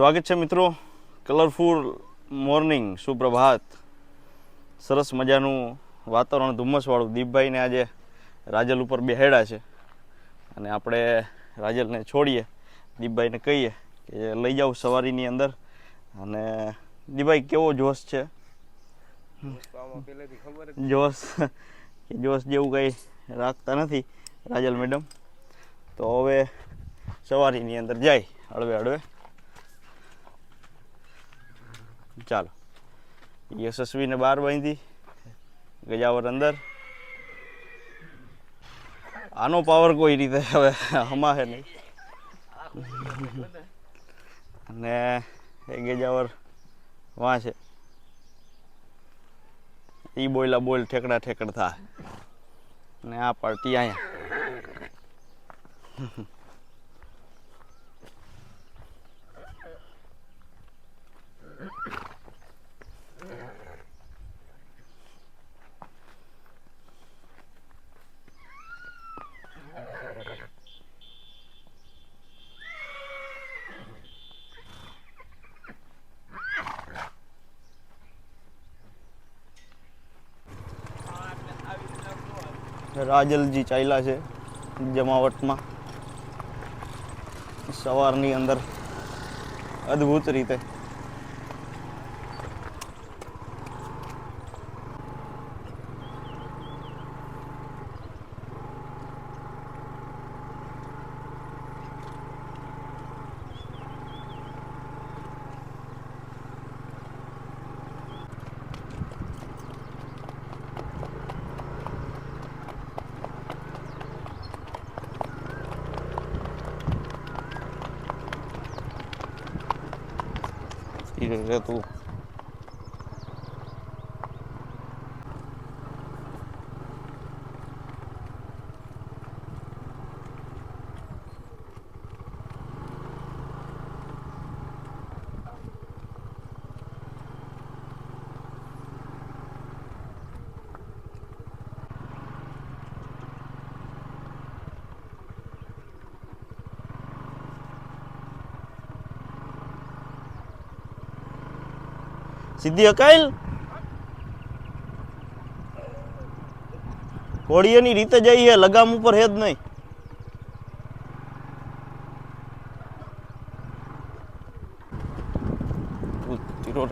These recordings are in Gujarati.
સ્વાગત છે મિત્રો. કલરફુલ મોર્નિંગ, સુપ્રભાત. સરસ મજાનું વાતાવરણ ધુમ્મસવાળું. દીપભાઈને આજે રાજલ ઉપર બેહેડા છે. અને આપણે રાજલને છોડીએ. દીપભાઈને કહીએ કે લઈ જાઉં સવારીની અંદર. અને દીપભાઈ, કેવો જોશ છે? જોશ કે જોશ જેવું કંઈ રાખતા નથી રાજલ મેડમ. તો હવે સવારીની અંદર જાય હળવે હળવે. ચાલો. યશસ્વીને બહાર બાંધી, ગજાવર અંદર. આનો પાવર કોઈ રીતે હવે હમાશે નહીં. અને એ ગજાવર વાં છે ઈ બોયલા બોલ ઠેકડા ઠેકડ થાય. અને આ પાર્ટી અહીંયા. રાજલજી ચાલ્યા છે જમાવટમાં. સવારની અંદર અદ્ભુત રીતે. ધીરે ધીરે સીધી અકાઈલ ઘોડીઓની રીતે જઈએ લગામ ઉપર હે જ નહીં. તું ધીરો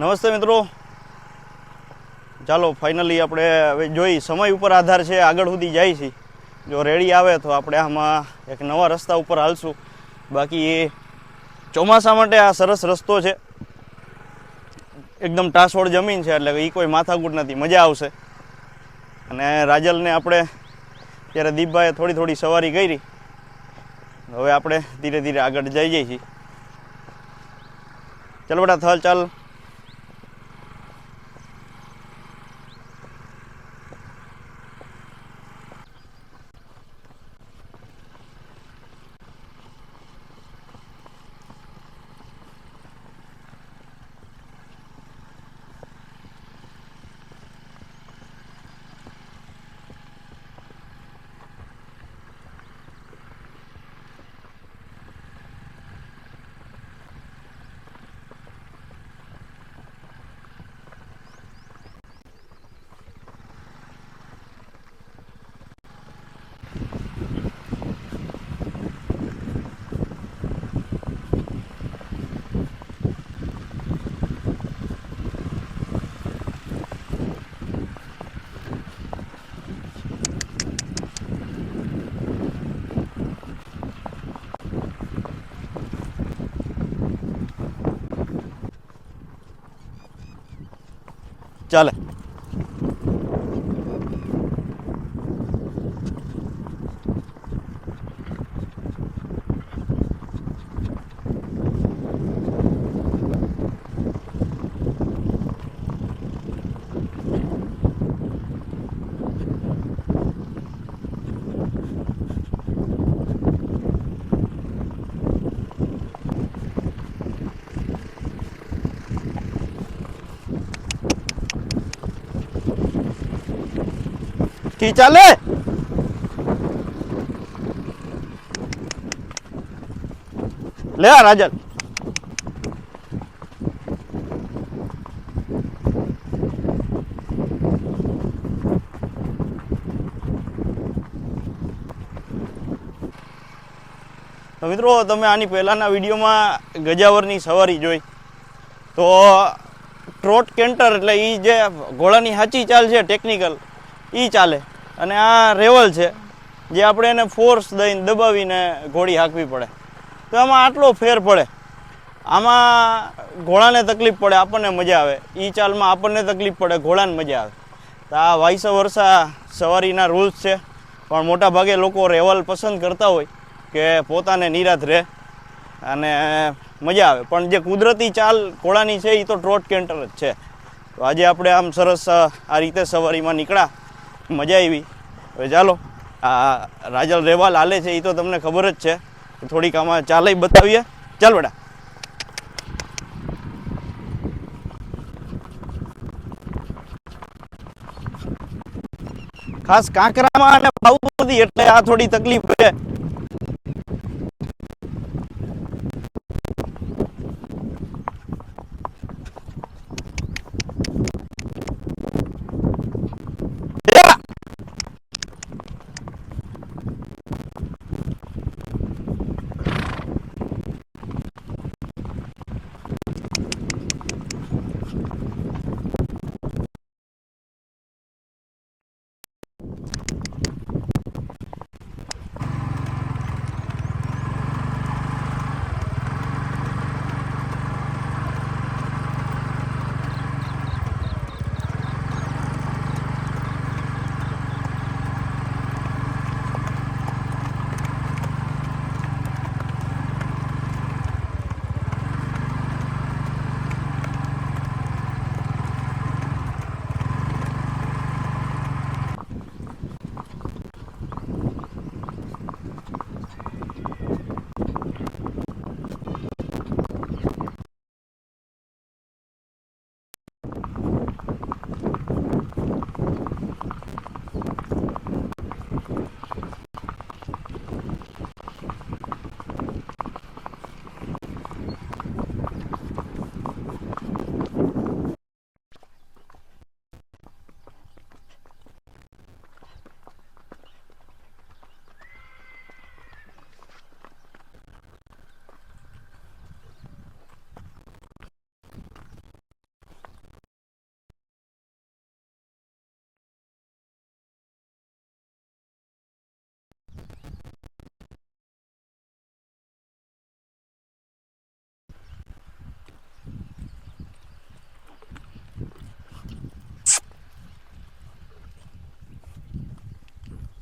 નમસ્તે મિત્રો. ચાલો ફાઇનલી આપણે હવે જોઈ, સમય ઉપર આધાર છે, આગળ સુધી જાય છે. જો રેડી આવે તો આપણે આમાં એક નવા રસ્તા ઉપર હાલશું. બાકી એ ચોમાસા માટે આ સરસ રસ્તો છે. એકદમ ટાસવાળ જમીન છે, એટલે એ કોઈ માથાકૂટ નથી. મજા આવશે. અને રાજલને આપણે ત્યારે દીપભાઈએ થોડી થોડી સવારી કરી. હવે આપણે ધીરે ધીરે આગળ જઈ જઈએ છીએ ચાલ, બેટા થલ ચાલે. કી ચાલે? લે રાજન. મિત્રો, તમે આની પહેલાંના વિડીયોમાં ગજાવરની સવારી જોઈ. તો, ટ્રોટ કેન્ટર એટલે એ જે ઘોડાની સાચી ચાલ છે ટેકનિકલ એ ચાલે. અને આ રેવલ છે, જે આપણે એને ફોર્સ દઈને દબાવીને ઘોડી હાંકવી પડે. તો આમાં આટલો ફેર પડે. આમાં ઘોડાને તકલીફ પડે, આપણને મજા આવે. એ ચાલમાં આપણને તકલીફ પડે, ઘોડાને મજા આવે. તો આ વાઇસ વર્ષા સવારીના રૂલ્સ છે. પણ મોટા ભાગે લોકો રેવલ પસંદ કરતા હોય કે પોતાને નિરાત રહે અને મજા આવે. પણ જે કુદરતી ચાલ ઘોડાની છે એ તો ટ્રોટ કેન્ટર જ છે. તો આજે આપણે આમ સરસ આ રીતે સવારીમાં નીકળ્યા. મજા આવી. હવે ચાલો, આ રાજલ રેવાલ હાલે છે એ તો તમને ખબર જ છે. થોડીક આમાં ચાલે બતાવીએ. ચાલ બેટા. ખાસ કાંકરામાં અને ભાવ નથી એટલે આ થોડી તકલીફ છે.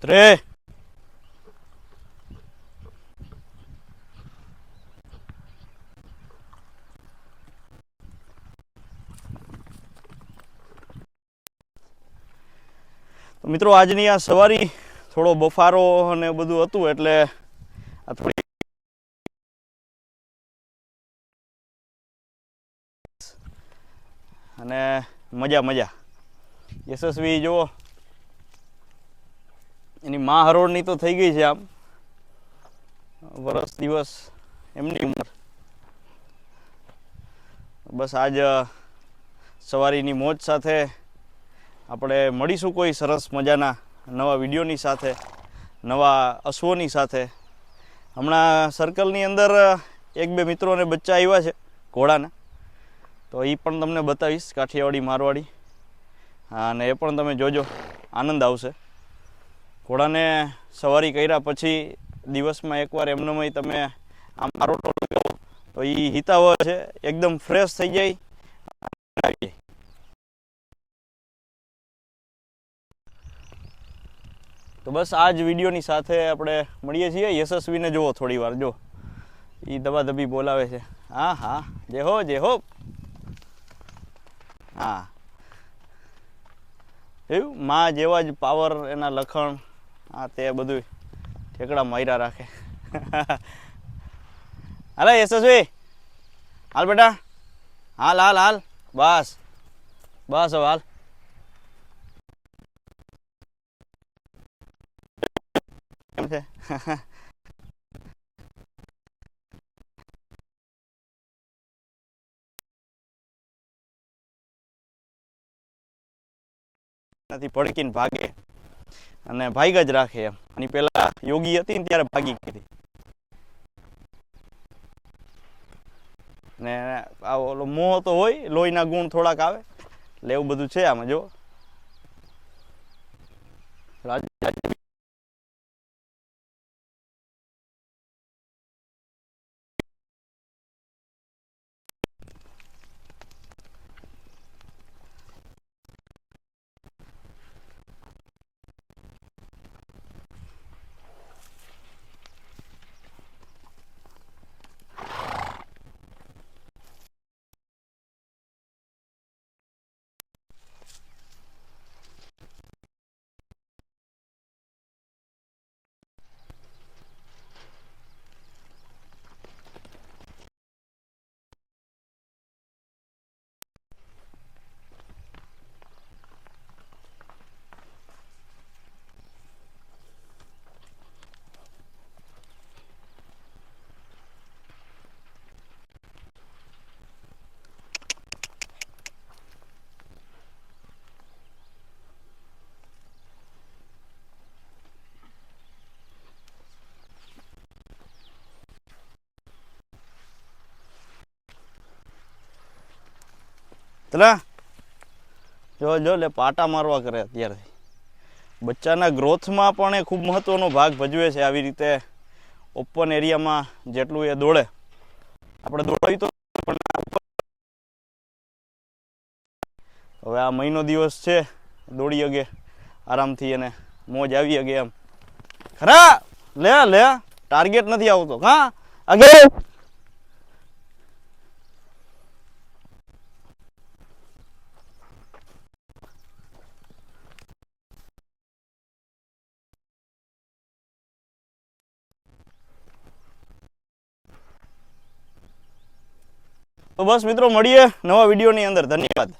તો મિત્રો, આજની આ સવારી થોડો બફારો અને બધું હતું એટલે આ થોડી અને મજા મજા. યશસ્વી, જુઓ. એની મા હરોળની તો થઈ ગઈ છે આમ. વરસ દિવસ એમની ઉંમર. બસ આજ સવારીની મોજ સાથે આપણે મળીશું કોઈ સરસ મજાના નવા વિડીયોની સાથે, નવા અશ્વોની સાથે. હમણાં સર્કલની અંદર એક બે મિત્રો અને બચ્ચા આવ્યા છે ઘોડાના. તો એ પણ તમને બતાવીશ, કાઠિયાવાડી, મારવાડી. અને એ પણ તમે જોજો, આનંદ આવશે. ઘોડાને સવારી કર્યા પછી દિવસમાં એકવાર એમનેમય તમે આમ આરોટો લગાવો તો એ હિતાવહ છે, એકદમ ફ્રેશ થઈ જાય. તો બસ આ જ વિડીયોની સાથે આપણે મળીએ છીએ. યશસ્વીને જુઓ થોડી વાર જો એ દબાદબી બોલાવે છે. હા હા. જે હો જે હો. હા. એવું, માં જેવા જ પાવર એના લખણ આ તે બધું ઠેકડા માર્યા રાખે. હાલે યશસ્વી. હાલ બેટા. હાલ હાલ હાલ. બસ. બસ હવે હાલ. નથી ભડકીને ભાગે. અને ભાગ જ રાખે એમ. અને પેલા યોગી હતી ને ત્યારે ભાગી ગઈ હતી. ને આ ઓલો મોહ તો હોય, લોહીના ગુણ થોડાક આવે. એટલે એવું બધું છે આમાં, જો. રાજા તલા. જો જો, લે, પાટા મારવા કરે અત્યારથી. બચ્ચાના ગ્રોથમાં પણ એ ખૂબ મહત્ત્વનો ભાગ ભજવે છે આવી રીતે ઓપન એરિયામાં જેટલું એ દોડે. આપણે દોડાવી તો હવે આ મહિનો દિવસ છે, દોડી અગે. આરામથી એને મોજ આવી અગે એમ. ખરા! લે લે ટાર્ગેટ નથી આવતો. હા, અગે! તો બસ મિત્રો મળીએ નવા વિડીયોની અંદર. ધન્યવાદ.